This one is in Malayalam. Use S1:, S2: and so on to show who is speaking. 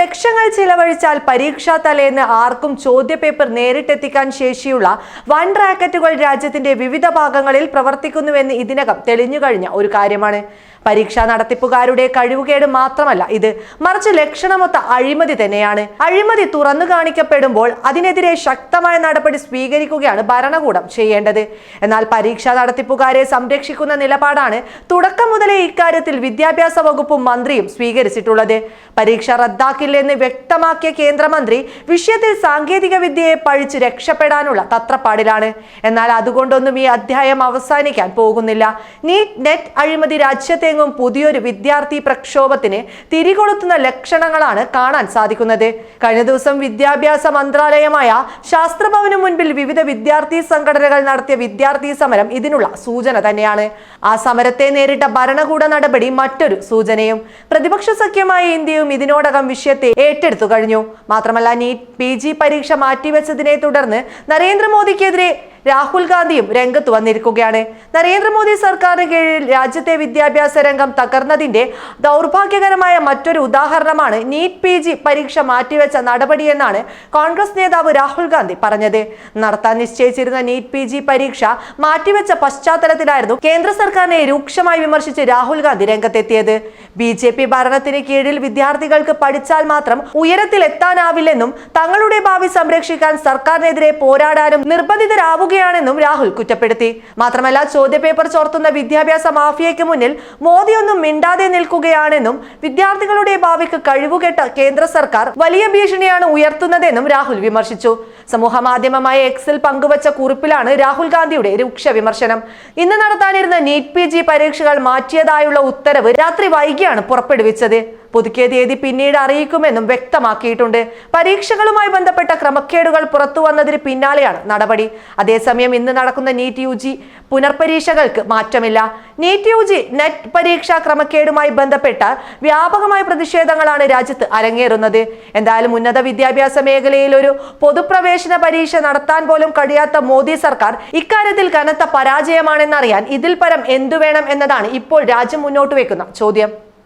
S1: ലക്ഷങ്ങൾ ചിലവഴിച്ചാൽ പരീക്ഷാ തലേന്ന് ആർക്കും ചോദ്യപേപ്പർ നേരിട്ടെത്തിക്കാൻ ശേഷിയുള്ള വൺ റാക്കറ്റുകൾ രാജ്യത്തിന്റെ വിവിധ ഭാഗങ്ങളിൽ പ്രവർത്തിക്കുന്നുവെന്ന് ഇതിനകം തെളിഞ്ഞുകഴിഞ്ഞ ഒരു കാര്യമാണ് പരീക്ഷാ നടത്തിപ്പുകാരുടെ കഴിവുകേട് മാത്രമല്ല ഇത് മറിച്ച് ലക്ഷണമൊത്ത അഴിമതി തന്നെയാണ് അഴിമതി തുറന്നു കാണിക്കപ്പെടുമ്പോൾ അതിനെതിരെ ശക്തമായ നടപടി സ്വീകരിക്കുകയാണ് ഭരണകൂടം ചെയ്യേണ്ടത് എന്നാൽ പരീക്ഷാ നടത്തിപ്പുകാരെ സംരക്ഷിക്കുന്ന നിലപാടാണ് തുടക്കം മുതലേ ഇക്കാര്യത്തിൽ വിദ്യാഭ്യാസ വകുപ്പും മന്ത്രിയും സ്വീകരിച്ചിട്ടുള്ളത് പരീക്ഷ റദ്ദാക്കി നടപ്പാക്കില്ലെന്ന് വ്യക്തമാക്കിയ കേന്ദ്രമന്ത്രി വിഷയത്തിൽ സാങ്കേതിക വിദ്യയെ പഴിച്ച് രക്ഷപ്പെടാനുള്ള തത്രപ്പാടിലാണ് എന്നാൽ അതുകൊണ്ടൊന്നും ഈ അധ്യായം അവസാനിക്കാൻ പോകുന്നില്ല നീറ്റ് നെറ്റ് അഴിമതി രാജ്യത്തെങ്ങും പുതിയൊരു വിദ്യാർത്ഥി പ്രക്ഷോഭത്തിന് തിരികൊളുത്തുന്ന ലക്ഷണങ്ങളാണ് കാണാൻ സാധിക്കുന്നത് കഴിഞ്ഞ ദിവസം വിദ്യാഭ്യാസ മന്ത്രാലയമായ ശാസ്ത്രഭവന് മുൻപിൽ വിവിധ വിദ്യാർത്ഥി സംഘടനകൾ നടത്തിയ വിദ്യാർത്ഥി സമരം ഇതിനുള്ള സൂചന തന്നെയാണ് ആ സമരത്തെ നേരിട്ട ഭരണകൂട നടപടി മറ്റൊരു സൂചനയും പ്രതിപക്ഷ സഖ്യമായ ഇന്ത്യയും ഇതിനോടകം വിഷയം ലക്ഷ്യത്തെ ഏറ്റെടുത്തു കഴിഞ്ഞു മാത്രമല്ല നീറ്റ് പി ജി പരീക്ഷ മാറ്റിവെച്ചതിനെ തുടർന്ന് നരേന്ദ്രമോദിക്കെതിരെ രാഹുൽ ഗാന്ധിയും രംഗത്ത് വന്നിരിക്കുകയാണ് നരേന്ദ്രമോദി സർക്കാരിന് കീഴിൽ രാജ്യത്തെ വിദ്യാഭ്യാസ രംഗം തകർന്നതിന്റെ ദൗർഭാഗ്യകരമായ മറ്റൊരു ഉദാഹരണമാണ് നീറ്റ് പി ജി പരീക്ഷ മാറ്റിവെച്ച നടപടിയെന്നാണ് കോൺഗ്രസ് നേതാവ് രാഹുൽ ഗാന്ധി പറഞ്ഞത് നടത്താൻ നിശ്ചയിച്ചിരുന്ന നീറ്റ് പി ജി പരീക്ഷ മാറ്റിവെച്ച പശ്ചാത്തലത്തിലായിരുന്നു കേന്ദ്ര സർക്കാരിനെ രൂക്ഷമായി വിമർശിച്ച് രാഹുൽ ഗാന്ധി രംഗത്തെത്തിയത് ബി ജെ പി ഭരണത്തിന് കീഴിൽ വിദ്യാർത്ഥികൾക്ക് പഠിച്ചാൽ മാത്രം ഉയരത്തിൽ എത്താനാവില്ലെന്നും തങ്ങളുടെ ഭാവി സംരക്ഷിക്കാൻ സർക്കാരിനെതിരെ പോരാടാനും നിർബന്ധിതരാവുക പോവുകയാണെന്നും രാഹുൽ കുറ്റപ്പെടുത്തി മാത്രമല്ല ചോദ്യപേപ്പർ ചോർത്തുന്ന വിദ്യാഭ്യാസ മാഫിയയ്ക്ക് മുന്നിൽ മോദിയൊന്നും മിണ്ടാതെ നിൽക്കുകയാണെന്നും വിദ്യാർത്ഥികളുടെ ഭാവിക്ക് കഴിവുകെട്ട കേന്ദ്ര സർക്കാർ വലിയ ഭീഷണിയാണ് ഉയർത്തുന്നതെന്നും രാഹുൽ വിമർശിച്ചു സമൂഹ മാധ്യമമായ എക്സിൽ പങ്കുവച്ച കുറിപ്പിലാണ് രാഹുൽ ഗാന്ധിയുടെ രൂക്ഷ വിമർശനം ഇന്ന് നടത്താനിരുന്ന നീറ്റ് പി ജി പരീക്ഷകൾ മാറ്റിയതായുള്ള ഉത്തരവ് രാത്രി വൈകിയാണ് പുറപ്പെടുവിച്ചത് പുതുക്കിയ തീയതി പിന്നീട് അറിയിക്കുമെന്നും വ്യക്തമാക്കിയിട്ടുണ്ട് പരീക്ഷകളുമായി ബന്ധപ്പെട്ട ക്രമക്കേടുകൾ പുറത്തു വന്നതിന് പിന്നാലെയാണ് നടപടി അതേസമയം ഇന്ന് നടക്കുന്ന നീറ്റ് യു ജി പുനർപരീക്ഷകൾക്ക് മാറ്റമില്ല നീറ്റ് യു ജി നെറ്റ് പരീക്ഷാ ക്രമക്കേടുമായി ബന്ധപ്പെട്ട വ്യാപകമായ പ്രതിഷേധങ്ങളാണ് രാജ്യത്ത് അരങ്ങേറുന്നത് എന്തായാലും ഉന്നത വിദ്യാഭ്യാസ മേഖലയിൽ ഒരു പൊതുപ്രവേശന പരീക്ഷ നടത്താൻ പോലും കഴിയാത്ത മോദി സർക്കാർ ഇക്കാര്യത്തിൽ കനത്ത പരാജയമാണെന്നറിയാൻ ഇതിൽ പരം എന്തു വേണം എന്നതാണ് ഇപ്പോൾ രാജ്യം മുന്നോട്ട് വെക്കുന്ന ചോദ്യം